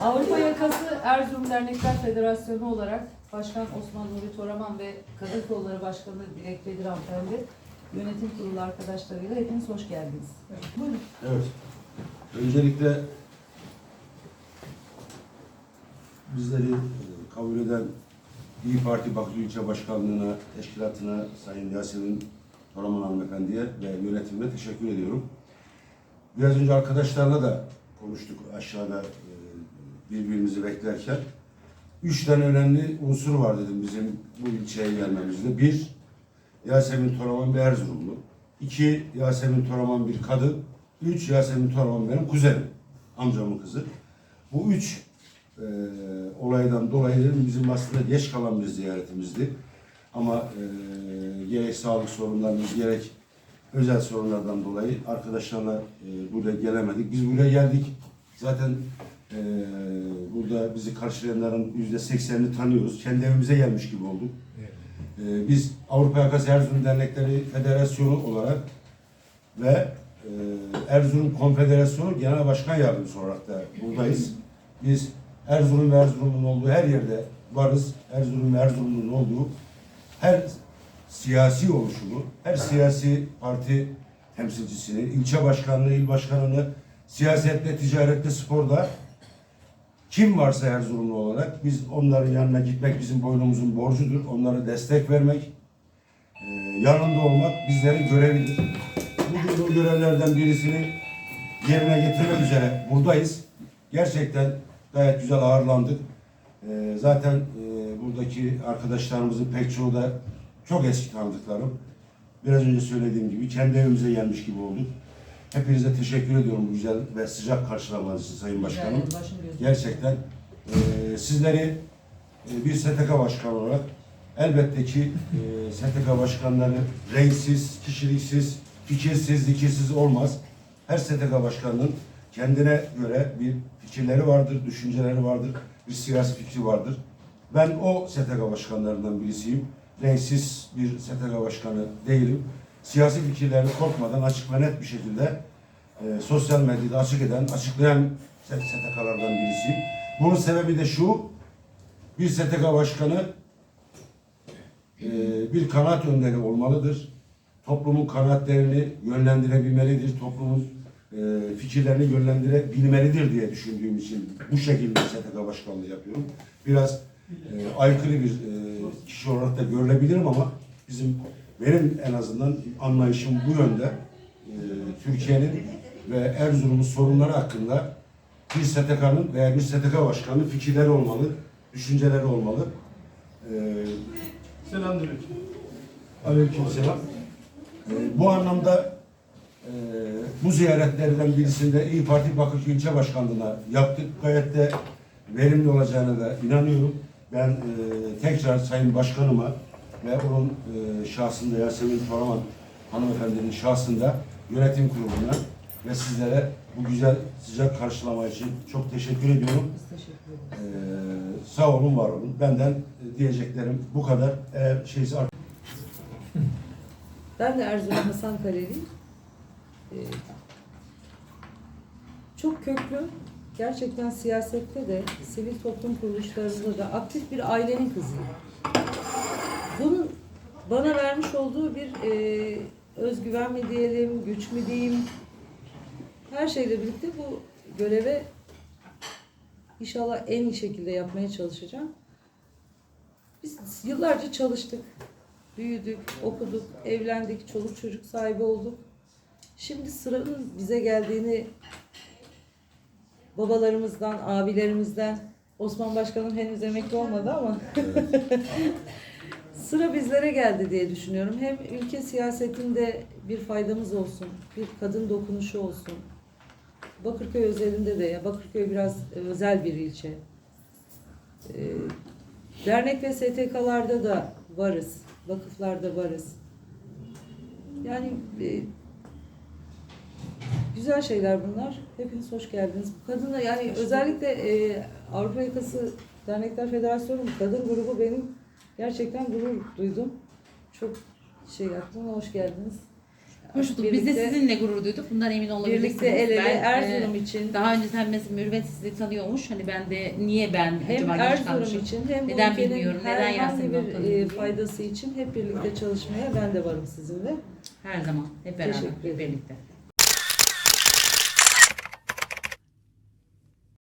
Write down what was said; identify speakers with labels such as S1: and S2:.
S1: Avrupa Yakası Erzurum Dernekler Federasyonu olarak Başkan Osman Nuri Toraman ve Kadın Kolları Başkanı Dilek Bedir Hanımefendi yönetim kurulu arkadaşlarıyla hepiniz hoş geldiniz. Buyurun.
S2: Evet. Öncelikle bizleri kabul eden İyi Parti Bakırköy İlçe Başkanlığı'na, teşkilatına, Sayın Yasemin Toraman Hanımefendi'ye ve yönetimine teşekkür ediyorum. Biraz önce arkadaşlarla da konuştuk aşağıda e, birbirimizi beklerken. Üç tane önemli unsur var dedim bizim bu ilçeye gelmemizde. Bir, Yasemin Toraman bir Erzurumlu. İki, Yasemin Toraman bir kadın. Üç, Yasemin Toraman benim kuzenim. Amcamın kızı. Bu üç e, olaydan dolayı bizim aslında geç kalan bir ziyaretimizdi. Ama e, gerek sağlık sorunlarımız gerek özel sorunlardan dolayı arkadaşlarla e, buraya gelemedik. Biz buraya geldik. Zaten e, burada bizi karşılayanların yüzde seksenini tanıyoruz. Kendi evimize gelmiş gibi olduk. Ee, biz Avrupa Yakası Erzurum Dernekleri Federasyonu olarak ve e, Erzurum Konfederasyonu Genel Başkan Yardımcısı olarak da buradayız. Biz Erzurum ve Erzurum'un olduğu her yerde varız. Erzurum ve Erzurum'un olduğu her siyasi oluşumu, her siyasi parti temsilcisini, ilçe başkanını, il başkanını, siyasette, ticarette, sporda kim varsa Erzurumlu olarak biz onların yanına gitmek bizim boynumuzun borcudur. Onlara destek vermek, e, yanında olmak bizlerin görevidir. Bugün bu görevlerden birisini yerine getirmek üzere buradayız. Gerçekten gayet güzel ağırlandık. E, zaten e, buradaki arkadaşlarımızın pek çoğu da çok eski tanıdıklarım. Biraz önce söylediğim gibi kendi evimize gelmiş gibi olduk. Hepinize teşekkür ediyorum bu güzel ve sıcak karşılamanız için Sayın Başkanım. Gerçekten e, sizleri e, bir STK başkanı olarak elbette ki e, STK başkanları renksiz, kişiliksiz, fikirsiz, dikirsiz olmaz. Her STK başkanının kendine göre bir fikirleri vardır, düşünceleri vardır, bir siyasi fikri vardır. Ben o STK başkanlarından birisiyim. Renksiz bir STK başkanı değilim. Siyasi fikirlerini korkmadan açık ve net bir şekilde e, sosyal medyada açık eden, açıklayan STK'lardan birisiyim. Bunun sebebi de şu, bir STK başkanı e, bir kanaat önderi olmalıdır. Toplumun kanaatlerini yönlendirebilmelidir. Toplumun e, fikirlerini yönlendirebilmelidir diye düşündüğüm için bu şekilde STK başkanlığı yapıyorum. Biraz e, aykırı bir e, kişi olarak da görülebilirim ama bizim benim en azından anlayışım bu yönde. E, Türkiye'nin ve Erzurum'un sorunları hakkında bir STK'nın veya bir STK başkanının fikirleri olmalı, düşünceleri olmalı. E,
S3: Selamünaleyküm.
S2: Aleykümselam. Ee, bu anlamda e, bu ziyaretlerden birisinde İyi Parti Bakırköy İlçe Başkanlığı'na yaptık. Gayet de verimli olacağına da inanıyorum. Ben e, tekrar Sayın Başkanıma ve onun e, şahsında Yasemin Toraman hanımefendinin şahsında yönetim kuruluna ve sizlere bu güzel sıcak karşılama için çok teşekkür ediyorum.
S1: Biz teşekkür ederiz.
S2: Ee, sağ olun, var olun. Benden e, diyeceklerim bu kadar. Eğer şeyse
S1: Ben de Erzurum Hasan Kaleliyim. Ee, çok köklü, gerçekten siyasette de, sivil toplum kuruluşlarında da aktif bir ailenin kızıyım. Bunun bana vermiş olduğu bir e, özgüven mi diyelim, güç mü diyeyim, her şeyle birlikte bu göreve inşallah en iyi şekilde yapmaya çalışacağım. Biz yıllarca çalıştık büyüdük, okuduk, evlendik, çoluk çocuk sahibi olduk. Şimdi sıranın bize geldiğini babalarımızdan, abilerimizden, Osman Başkanım henüz emekli olmadı ama sıra bizlere geldi diye düşünüyorum. Hem ülke siyasetinde bir faydamız olsun, bir kadın dokunuşu olsun. Bakırköy özelinde de ya Bakırköy biraz özel bir ilçe. Ee, Dernek ve STK'larda da varız. Vakıflarda varız. Yani e, güzel şeyler bunlar. Hepiniz hoş geldiniz. Kadına yani özellikle e, Avrupa Yakası Dernekler Federasyonu kadın grubu benim gerçekten gurur duydum. Çok şey yaptım. Hoş geldiniz.
S4: Hoş bulduk. Biz de sizinle gurur duyduk. Bundan emin olabilirsiniz.
S1: Birlikte el ele
S4: Ben,
S1: Erzurum
S4: e,
S1: için
S4: daha önce sen mesela Mürvet sizi tanıyormuş. Hani ben de niye ben
S1: hem
S4: acaba
S1: Erzurum için hem
S4: Neden bilmiyorum, neden Yasemin
S1: bir e, faydası için hep birlikte çalışmaya ben de varım sizinle.
S4: Her zaman. Hep beraber. Hep birlikte.